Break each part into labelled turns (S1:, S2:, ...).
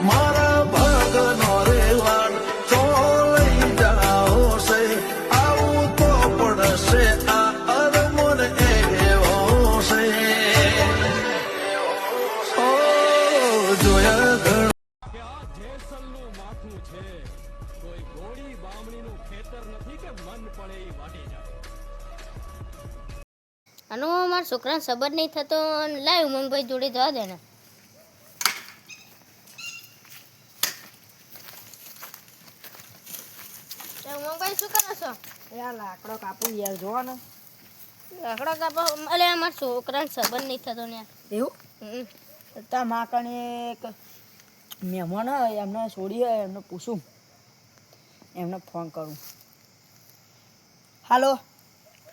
S1: મારા ભાગનો
S2: મારા છોકરાને સબર નહીં થતો અને મમ્મી જોડે જવા દે ને તો ઉમંગભાઈ શું કરો છો
S3: યાર લાકડો કાપું યાર જો ને
S2: લાકડો કાપો અલે અમાર મારા છોકરાને સંબંધ નહીં થતો ને
S3: એવું. તા માકણે એક મહેમાન હોય એમને છોડી હોય એમને પૂછું. એમને ફોન કરું. હાલો.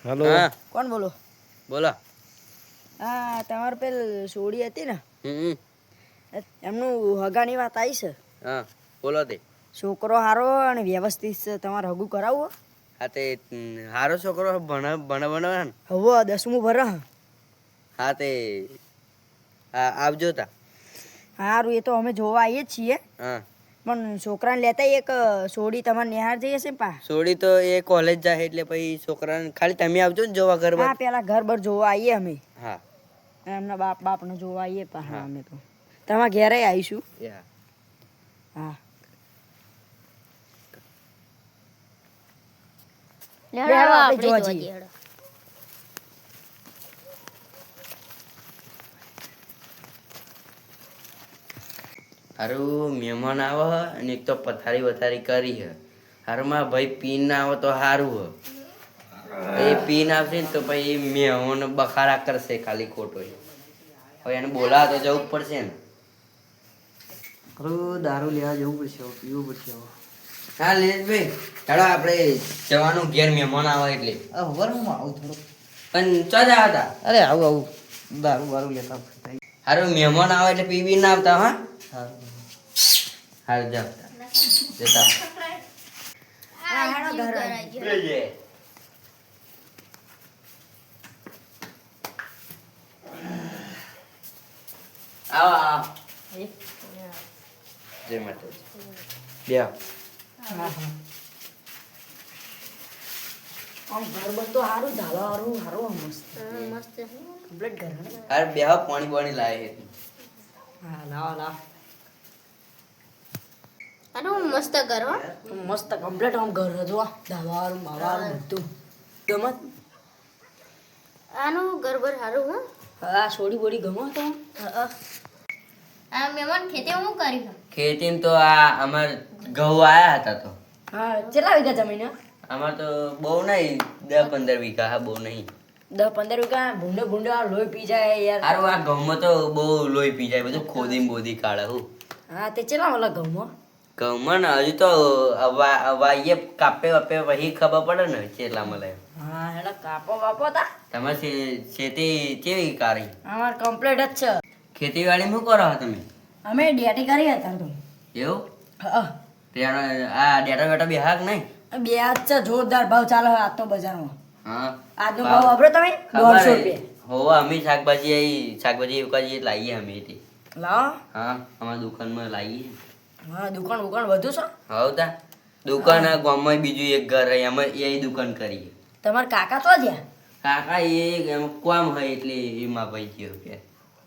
S4: હાલો.
S5: હા.
S3: કોણ બોલો?
S5: બોલો.
S3: હા તમારે પેલ છોડી હતી ને?
S5: હમ
S3: એમનું હગાની વાત આવી છે.
S5: હા બોલો તે.
S3: છોકરો સારો અને વ્યવસ્થિત છે તમારે હગું કરાવવું.
S5: હા તે હારો છોકરો ભણ ભણ ભણ ને?
S3: હવે દસમું ભર
S5: હા. તે આવજો તા.
S3: સારું એ તો અમે જોવા આવીએ છીએ.
S5: હા.
S3: પણ છોકરાને લેતા એક સોડી તમારે નિહાર જઈએ છે પા?
S5: સોડી તો એ કોલેજ જાય એટલે પછી છોકરાને ખાલી તમે આવજો ને જોવા ઘર
S3: હા પેલા ઘર બર જોવા આવીએ અમે.
S5: હા.
S3: એમના બાપ બાપને જોવા આવીએ પા હા. અમે તો. તમારા ઘેરે આવીશું. હા.
S2: લેવડાવો,
S3: આપણે જોવા જઈએ.
S2: હેડો.
S5: હારું મહેમાન આવે અને એક તો પથારી વથારી કરી હે હારમાં ભાઈ પીન ના આવે તો સારું હે એ પીન આવશે ને તો પછી મહેમાન બખારા કરશે ખાલી ખોટો હવે એને બોલાવા તો જવું પડશે ને
S3: હારું દારૂ લેવા જવું પડશે પીવું પડશે હવે
S5: હા લેશભાઈ ચાલો આપણે જવાનું. ઘેર મહેમાન આવે એટલે.
S3: હવારમાં આવું થોડું
S5: પણ ચો જ આવતા
S3: અરે આવું આવું. દારૂ બારૂ લેતા
S5: હારું મહેમાન આવે એટલે પીવી ના આવતા હા? હારું. જાવ જતા.
S3: હા
S5: આવો જય માતાજી. બે
S3: હા હા આમ ઘર તો સારું ધાબા વાળું સારું મસ્ત.
S2: મસ્ત
S3: કમ્પ્લીટ ઘર
S5: અરે બે પાણી પાણી લાવે
S3: હા લાવો લાવો.
S2: આનો મસ્ત ઘર
S3: મસ્ત કમ્પ્લીટ આમ ઘર જો વાળું બાવા બધું. ગમત
S2: આનું ઘર બર સારું હો.
S3: હા છોડી બોડી ગમો તો?
S2: આ મેમન ખેતી હું કર્યું
S5: ખેતીમાં તો આ અમાર ઘઉં આયા હતા તો.
S3: હા કેટલા વીઘા જમીન
S5: અમાર તો બહુ નહીં દસ પંદર વીઘા હા બહુ નહીં.
S3: દસ પંદર વીઘા ભૂંડે ભૂંડો આ લોહી પી જાય યાર.
S5: હારું આ ઘઉંમાં તો બહુ લોહી પી જાય બધું ખોદી બોદી કાઢે હું.
S3: હા તે ચેલા ઓલા ઘઉંમાં?
S5: ઘઉંમાં ને હજુ તો વા- વાઈએ કાપે વાપે વહી ખબર પડે ને કેટલા મળે.
S3: હા એટલે કાપો વાપો તા.
S5: તમારે ખેતી કેવી કાઢી?
S3: અમાર કમ્પ્લીટ જ છે.
S5: ખેતીવાડી શું કરો છો તમે?
S3: અમે ડેટી કરી હતા તો.
S5: એવું? ત્યાં આ ડેટા બેટા બે હાક નહીં?
S3: બે આજ છે જોરદાર ભાવ ચાલે આ તો બજારમાં.
S5: હા.
S3: આજનો ભાવ વાપરો તમે? દોઢસો રૂપિયા.
S5: હો અમે શાકભાજી આવી શાકભાજી ઉકાજી લાવીએ અમે તે.
S3: લાવો.
S5: હા અમારા દુકાનમાં લાવીએ
S3: હા દુકાન દુકાન વધુ છે?
S5: હવ તા. દુકાન આ ગામમાં બીજું એક ઘર રહી એમાં એ દુકાન કરીએ.
S3: તમારા કાકા તો જ્યાં?
S5: કાકા એ એમ કોમ હોય એટલે એમાં ભાઈ ગયો કે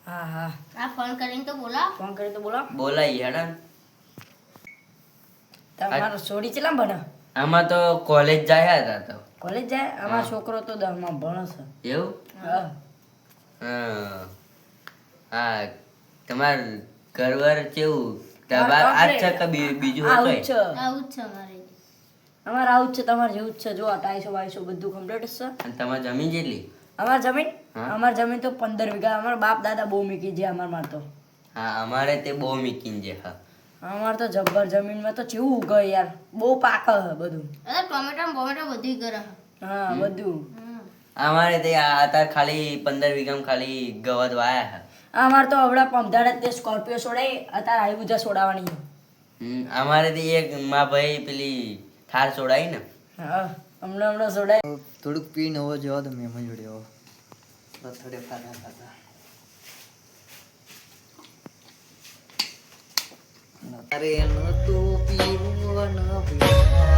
S3: હા હા
S2: આ ફોન કરીને તો બોલાવ.
S3: ફોન કરી તો બોલો
S5: બોલાય હેડા
S3: તમારો છોડી ચેલા ભણે
S5: આમાં તો કોલેજ જાય હતા તો.
S3: કોલેજ જાય? અમારો છોકરો તો દસમાં ભણે છે.
S5: એવું?
S3: હા.
S5: હા. હા તમાર ઘરવાર કેવું? આજ છે કે બીજું
S3: છે
S2: આવું જ છે અમારે
S3: અમારે આવું જ છે તમારે જેવું જ છે. જો અઢાઈસો બાઈસો બધું કમ્પ્લીટ છે.
S5: અને તમારે જમીન જેટલી?
S3: અમારી જમીન? અમાર જમીન તો પંદર વીઘા. અમાર બાપ દાદા બહુ મીકી છે અમારમાં તો.
S5: હા અમારે તે બહુ મીકી છે હા.
S3: અમારે તો જબ્બર જમીનમાં તો ચેવું ઉગે યાર. બહુ પાક હે બધું.
S2: અરે ટોમેટા બોમેટા બધી કરે
S3: હા બધું.
S5: અમારે તે આતા અત્યારે ખાલી પંદર વીઘામાં ખાલી ગવત વાયા હે
S3: અમારે તો હમણાં પમદાડે તે સ્કોર્પિયો સોડાઈ અત્યારે આવી બધા છોડાવવાની
S5: હમ, અમારે તે એક મા ભાઈ પેલી થાર છોડાઈ ને.
S3: હા. હમણાં હમણાં છોડાઈ
S4: થોડુંક પીને હોવો જવા તો મેમ જોડે આવો થોડે ખાતા. ખાતા અરે નતું પીવું ન પીવાયું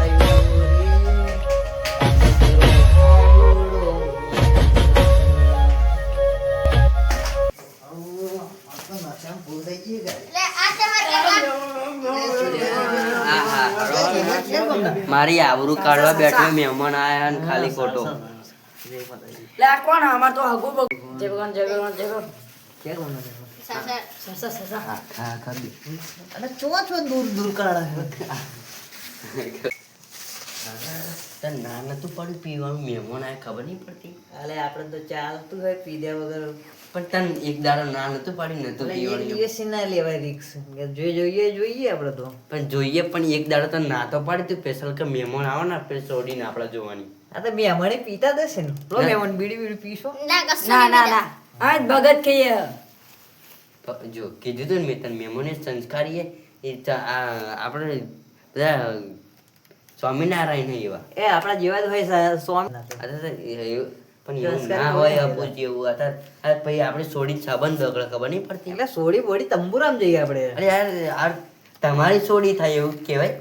S5: મારી આવરું કાઢવા બેઠો મહેમાન આયા અને ખાલી ખોટો
S3: લે કોણ અમાર તો હગુ બગુ. જે ભગવાન જે ભગવાન જે ભગવાન.
S4: ક્યાં ગમે છે?
S2: સાસા.
S3: સસા સસા.
S5: હા ખરી
S4: અને ચો ચો દૂર દૂર કાઢે
S5: તને ના નતું પડ્યું પીવાનું મહેમાન આ ખબર નહીં પડતી.
S4: અલે આપણે તો ચાલતું હોય પીધા વગર.
S5: પણ તને એક દાડો ના નતું પાડી નતું પીવાનું.
S4: દિવસે ના લેવાય રિક્સ. કે જે જોઈએ જોઈએ આપણે તો.
S5: પણ જોઈએ પણ એક દાડો તો ના તો પાડી તું. સ્પેશિયલ કે મહેમાન આવે ને આપણે છોડીને આપણે જોવાની.
S4: આ તો મહેમાને પીતા દેશે ને. લો મહેમાન બીડી બીડી પીશો.
S2: ના કશું
S3: ના ના ના. આ જ ભગત કહીએ.
S5: જો કીધું તું ને મેં તને મહેમાને સંસ્કારીએ. એ આ આપણે બધા સ્વામિનારાયણ એવા.
S4: એ આપણા જેવા જ હોય સ્વામી.
S5: પણ એવું ના
S4: હોય
S5: હોય
S4: ને
S5: અત્યારે પછી આપણે છોડી સંબંધ બગડે ખબર નહીં પડતી.
S4: એટલે સોડી બોડી તંબુરામ જઈએ આપણે.
S5: અરે યાર યાર તમારી છોડી થાય એવું કહેવાય.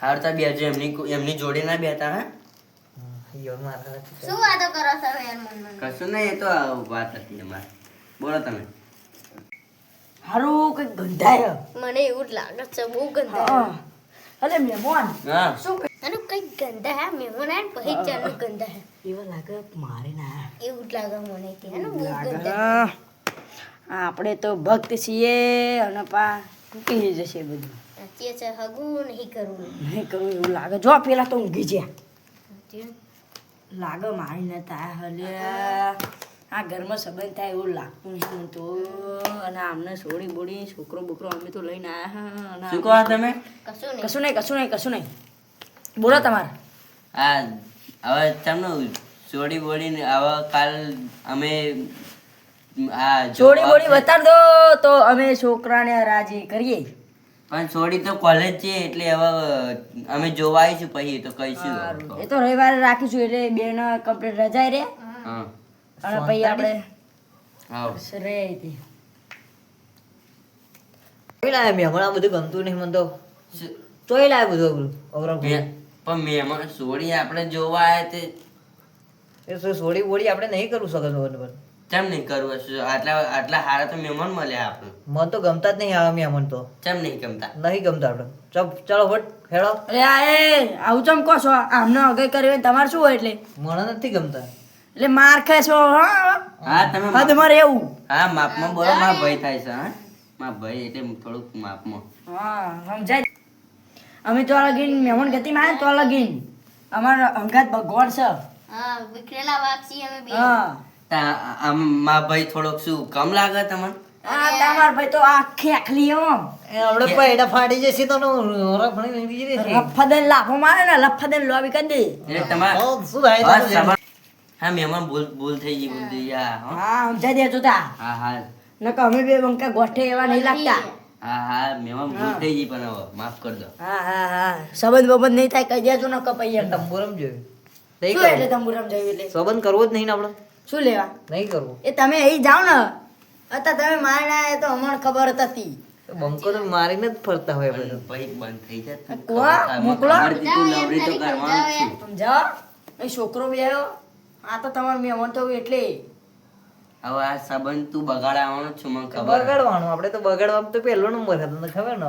S5: હાર તા બેજો એમની એમની જોડે ના બેતા હા?
S2: શું વાતો કરો છો યાર
S5: કશું નહીં એ તો વાત હતી અમારે. બોલો તમે.
S3: હારું કઈ ગંધાય.
S2: મને એવું જ લાગે છે બહુ
S3: હા. અલે મહેમાન
S5: હા.
S3: શું?
S2: આનું કઈ ગંદા હે મહેમાન ને પછી જ ચાલુ ગંદા હે.
S3: એવા લાગે મારે ના
S2: એવું જ લાગે મને કે બહુ
S3: લાગે. આપણે તો ભક્ત છીએ અને પા તૂટી જશે બધું.
S2: સાચી છે હગું નહીં કરવું
S3: નહીં કરું એવું લાગે. જો પેલા તો ઊંઘી ગયા. લાગે મારી ન તા હલે આ ઘરમાં સંબંધ થાય એવું લાગતું નહીં તો. અને આમને છોડી બોડી છોકરો બોકરો અમે તો લઈને આવ્યા અને
S5: શું કહો તમે?
S2: કશું નહીં.
S3: કશું નહીં કશું નહીં કશું નહીં. બોલો તમારે.
S5: આ હવે તમને ચોડી બોડી હવે કાલ અમે આ
S3: છોડી બોડી. બતાડ દો તો અમે છોકરાને રાજી કરીએ.
S5: પણ છોડી તો કોલેજ છે એટલે હવે અમે જોવા આવીશું પછી તો કહીશું.
S3: એ તો રવિવારે રાખીશું એટલે બેન કમ્પ્લીટ રજાઈ રે.
S5: હા.
S3: અને પછી આપણે
S4: જોઈ લાવે મહેમાન આ બધું ગમતું નહીં મને તો જોઈ લાવે બધું અવરું
S5: મે- પણ મહેમાન સોડી આપણે જોવા આવ્યા તે
S4: એ તો સોડી બોડી આપણે નહીં કરવું શકત બરાબર
S5: કેમ નહીં કરવું હશે? આટલા આટલા સારા તો મહેમાન મળ્યા આપણે
S4: મન તો ગમતા જ નહીં આવા મહેમાન તો
S5: કેમ નહીં ગમતા
S4: નહીં ગમતા આપણે ચલો ચાલો વટ હેડો
S3: અરે આ એ આવું ચમ કહો છો? આમનો અગઈ કર્યું તમારે શું હોય એટલે?
S4: મને નથી ગમતા.
S3: એટલે માર ખેંચો હા?
S5: હા તમે
S3: હદમાં રહેવું
S5: હા માપમાં બોલો માં ભય થાય છે હા. માં ભય એટલે થોડુંક માપમાં
S3: હા સમજાય. અમે તો લગીન મહેમાન ગતિ માં તો લગીન અમાર અંગાત ભગવાન છે.
S2: હા વિખરેલા વાઘ છીએ અમે બે.
S3: હા.
S5: તા આમ માં ભય થોડોક શું કમ લાગે તમને?
S3: આ તમાર ભાઈ તો આખી આખલી એમ.
S4: એ આપણે પૈડા ફાટી જશે તો ઓરા ભણી બીજી
S3: લફદન લાફો મારે ને લફદન લોબી કરી દે.
S5: એટલે તમારે
S4: હો, શું થાય
S5: હા મહેમાન ભૂલ ભૂલ થઈ ગઈ ભૂલ થઈ ગયા. હા.
S3: સમજાઈ દેજો તા
S5: હા હા.
S3: નકર અમે બે બંકા ગોઠે એવા નહીં લાગતા.
S5: હા હા મહેમાન ભૂલ થઈ ગઈ પણ હવે માફ કરી દો.
S3: હા હા હા. સંબંધ બબંધ નહીં થાય કહી દેજો ને કપાઈ એમ.
S4: તંબુરમ જોયું નહીં
S3: શું એટલે તંબુરમ તંબુરામ એટલે?
S4: સંબંધ કરવો જ નહીં ને આપણે.
S3: શું લેવા?
S4: નહીં કરવો.
S3: એ તમે અહીં જાઓ ને. અત્યારે તમે મારણા એ તો અમને ખબર હતી.
S4: બંકો તો મારીને જ ફરતા હોય બધું.
S5: પછી બંધ થઈ જાય.
S3: મોકલો. સમજાવો. અહીં છોકરો બી આવ્યો. આ તો તમારે મહેમાન તો એટલે.
S5: હવે આ સંબંધ તું બગાડવાનો છું મને ખબર.
S4: બગાડવાનો આપણે તો બગાડવા તો પહેલો નંબર હતો તને ખબર ન?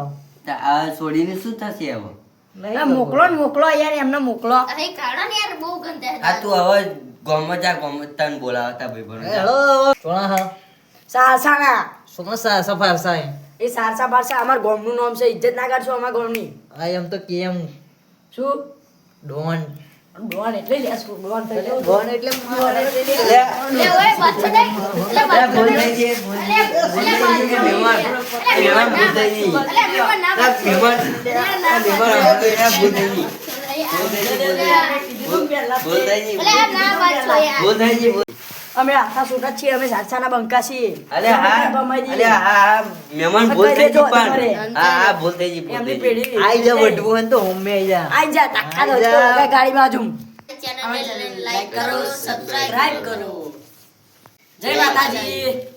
S5: આ છોડીને શું થશે હવે?
S3: મોકલો ને મોકલો યાર એમને મોકલો.
S2: અહીં કાઢો ને યાર બહુ ગંદા
S5: આ તું હવે ગોમાં જા ગોમાં તન બોલાવતા ભાઈ. બનો
S4: હેલો સોના હા.
S3: સારસાના
S4: સોના સા ફારસા
S3: એ સારસા ફારસા અમાર ગોમનું નામ છે ઇજ્જત ના કાઢશો અમારા ગામની.
S4: આ એમ તો કેમ.
S3: શું?
S4: ડોન
S3: ડોન એટલે ગયો
S4: ડોન એટલે મારે
S2: લે
S3: અમે આખા છોટા છીએ અમે સારસાના બંકા છીએ.
S5: અરે હા અરે હા હા મહેમાન ભૂલ થઈ ગઈ પણ. હા હા ભૂલ થઈ ગઈ ભૂલ થઈ ગઈ.
S4: આઈ જા વટવું હોય ને તો હોમે આઈ જા.
S3: આઈ જા તાકા દો
S4: ગાડી
S3: ગાડીમાં જુમ
S2: ચેનલને લાઈક કરો
S3: સબસ્ક્રાઇબ કરો. જય માતાજી.